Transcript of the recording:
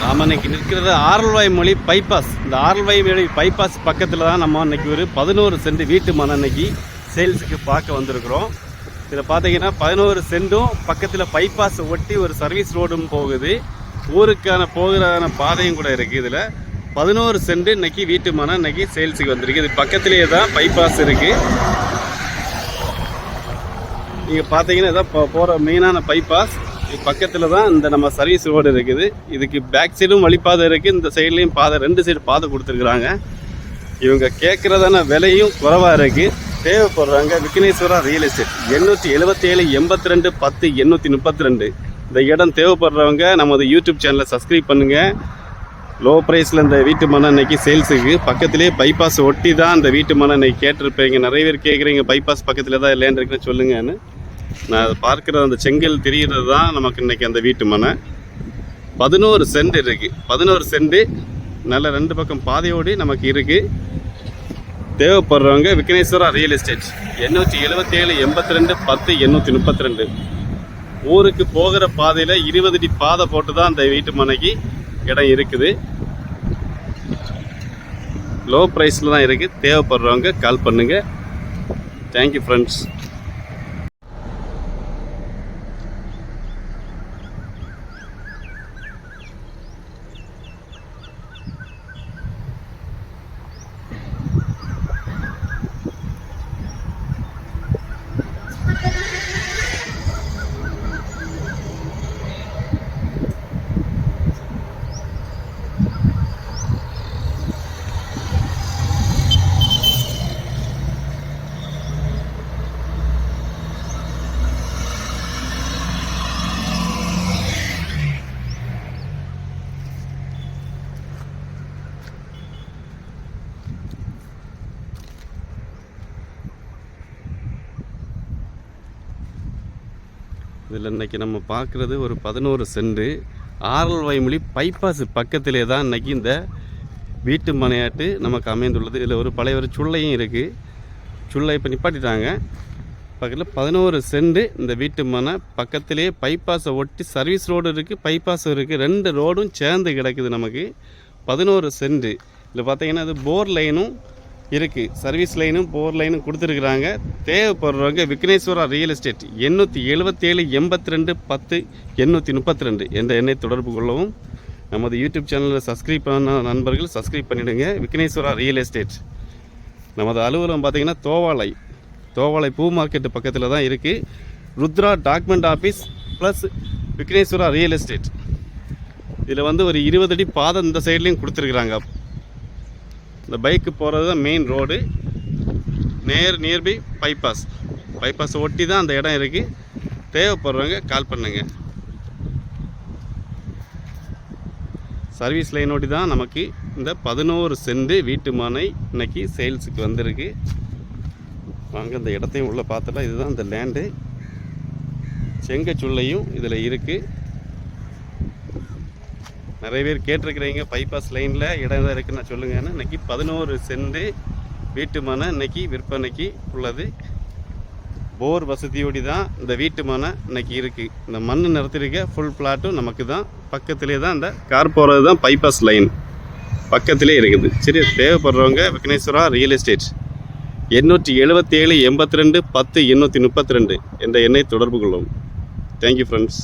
நாம் இன்னைக்கு நிற்கிறது ஆரல்வாய் மொழி பைபாஸ் இந்த ஆரல்வாய் மொழி பைபாஸ் பக்கத்தில் தான் நம்ம இன்னைக்கு ஒரு பதினோரு சென்ட் வீட்டு மன இன்னைக்கு சேல்ஸுக்கு பார்க்க வந்திருக்கிறோம். இதில் பார்த்தீங்கன்னா பதினோரு சென்டும் பக்கத்தில் பைபாஸ் ஒட்டி ஒரு சர்வீஸ் ரோடும் போகுது. ஊருக்கான போகிறதான பாதையும் கூட இருக்குது இதில். பதினோரு சென்ட் இன்னைக்கு வீட்டு மனம் இன்னைக்கு சேல்ஸுக்கு வந்திருக்கு. இது பக்கத்திலேயே தான் பைபாஸ் இருக்குது நீங்கள் பார்த்தீங்கன்னா இதான் போகிற மெயினான பைபாஸ் பக்கத்தில் தான் இந்த நம்ம சர்வீஸ் ரோடு இருக்குது. இதுக்கு பேக் சைடும் வழிப்பாதை இருக்குது இந்த சைட்லேயும் பாதை ரெண்டு சைடு பாதை கொடுத்துருக்குறாங்க. இவங்க கேட்குறதான விலையும் குறைவாக இருக்குது தேவைப்படுறாங்க விக்னேஸ்வரா ரியல் எஸ்டேட் எண்ணூற்றி எழுபத்தேழு எண்பத்தி ரெண்டு பத்து எண்ணூற்றி முப்பத்தி ரெண்டு இந்த இடம் தேவைப்படுறவங்க நமது யூடியூப் சேனலை சப்ஸ்கிரைப் பண்ணுங்கள் லோ ப்ரைஸில் இந்த வீட்டு மனை இன்னைக்கு சேல்ஸுக்கு பக்கத்துலேயே பைபாஸ் ஒட்டி தான் அந்த வீட்டு மனை இன்னைக்கு கேட்டிருப்பீங்க நிறைய பேர் கேட்குறீங்க பைபாஸ் பக்கத்தில் தான் இல்லைன்னு இருக்குன்னு சொல்லுங்கன்னு. நான் அதை பார்க்குற அந்த செங்கல் தெரிகிறது தான் நமக்கு இன்னைக்கு அந்த வீட்டு மனை. பதினோரு சென்ட் இருக்குது பதினோரு சென்ட். நல்ல ரெண்டு பக்கம் பாதையோடு நமக்கு இருக்குது தேவைப்படுறவங்க விக்னேஸ்வரா ரியல் எஸ்டேட் எண்ணூற்றி எழுபத்தேழு எண்பத்தி ரெண்டு பத்து எண்ணூற்றி முப்பத்தி ரெண்டு ஊருக்கு போகிற பாதையில் இருபது அடி பாதை போட்டு தான் அந்த வீட்டு மனைக்கு இடம் இருக்குது. லோ ப்ரைஸில் தான் இருக்குது தேவைப்படுறவங்க கால் பண்ணுங்கள் தேங்க்யூ ஃப்ரெண்ட்ஸ் இதில் இன்றைக்கி நம்ம பார்க்குறது ஒரு பதினோரு சென்ட். ஆரல் வயமொழி பைபாஸ் பக்கத்திலே தான் இன்றைக்கி இந்த வீட்டு மனையாட்டு நமக்கு அமைந்துள்ளது. இதில் ஒரு பழைய ஒரு சுள்ளையும் இருக்குது சுள்ளை இப்போ நிப்பாட்டிட்டாங்க. பக்கத்தில் பதினோரு சென்ட் இந்த வீட்டு மனை பக்கத்திலே பைபாஸை ஒட்டி சர்வீஸ் ரோடு இருக்குது பைபாஸும் இருக்குது ரெண்டு ரோடும் சேர்ந்து கிடக்குது நமக்கு. பதினோரு சென்ட். இதில் பார்த்தீங்கன்னா அது போர் லைனும் இருக்குது சர்வீஸ் லைனும் போர் லைனும் கொடுத்துருக்குறாங்க. தேவைப்படுறவங்க விக்னேஸ்வரா ரியல் எஸ்டேட் எண்ணூற்றி எழுபத்தேழு எண்பத்தி ரெண்டு பத்து எண்ணூற்றி முப்பத்தி ரெண்டு என்ற எண்ணை தொடர்பு கொள்ளவும். நமது யூடியூப் சேனலில் சப்ஸ்கிரைப் பண்ண நண்பர்கள் சப்ஸ்கிரைப் பண்ணிவிடுங்க விக்னேஸ்வரா ரியல் எஸ்டேட் நமது அலுவலகம் பார்த்திங்கன்னா தோவாலை தோவாலை பூ மார்க்கெட்டு பக்கத்தில் தான் இருக்குது Rudra document office plus Vigneshwara real estate இதில் வந்து ஒரு இருபது அடி பாதை இந்த சைட்லேயும் கொடுத்துருக்குறாங்க. இந்த பைக்கு போகிறது தான் மெயின் ரோடு நேர் நியர்பை பைபாஸ் பைபாஸ் ஒட்டி தான் அந்த இடம் இருக்குது தேவைப்படுறவங்க கால் பண்ணுங்க. சர்வீஸ் லைன் தான் நமக்கு இந்த பதினோரு சென்ட் வீட்டு மனை இன்னைக்கு சேல்ஸுக்கு வந்திருக்கு. வாங்க இந்த இடத்தையும் உள்ளே பார்த்துட்டா இதுதான் இந்த லேண்டு செங்கச்சுள்ளையும் இதில் இருக்குது நிறைய பேர் கேட்டிருக்கிறீங்க பைபாஸ் லைனில் இடம் தான் இருக்குன்னு சொல்லுங்கன்னு. இன்னைக்கு பதினோரு சென்ட் வீட்டு மனை இன்னைக்கு விற்பனைக்கு உள்ளது. போர் வசதியோடு தான் இந்த வீட்டு மனை இன்னைக்கு இருக்குது இந்த மண் நிறத்திருக்க ஃபுல் பிளாட்டும் நமக்கு தான். பக்கத்திலே தான் இந்த கார் போகிறது தான் பைபாஸ் லைன் பக்கத்திலே இருக்குது. சரி தேவைப்படுறவங்க விக்னேஸ்வரா ரியல் எஸ்டேட் எண்ணூற்றி எழுபத்தேழு எண்பத்தி ரெண்டு பத்து எண்ணூற்றி முப்பத்தி ரெண்டு என்ற எண்ணை தொடர்பு கொள்ளும் தேங்க்யூ ஃப்ரெண்ட்ஸ்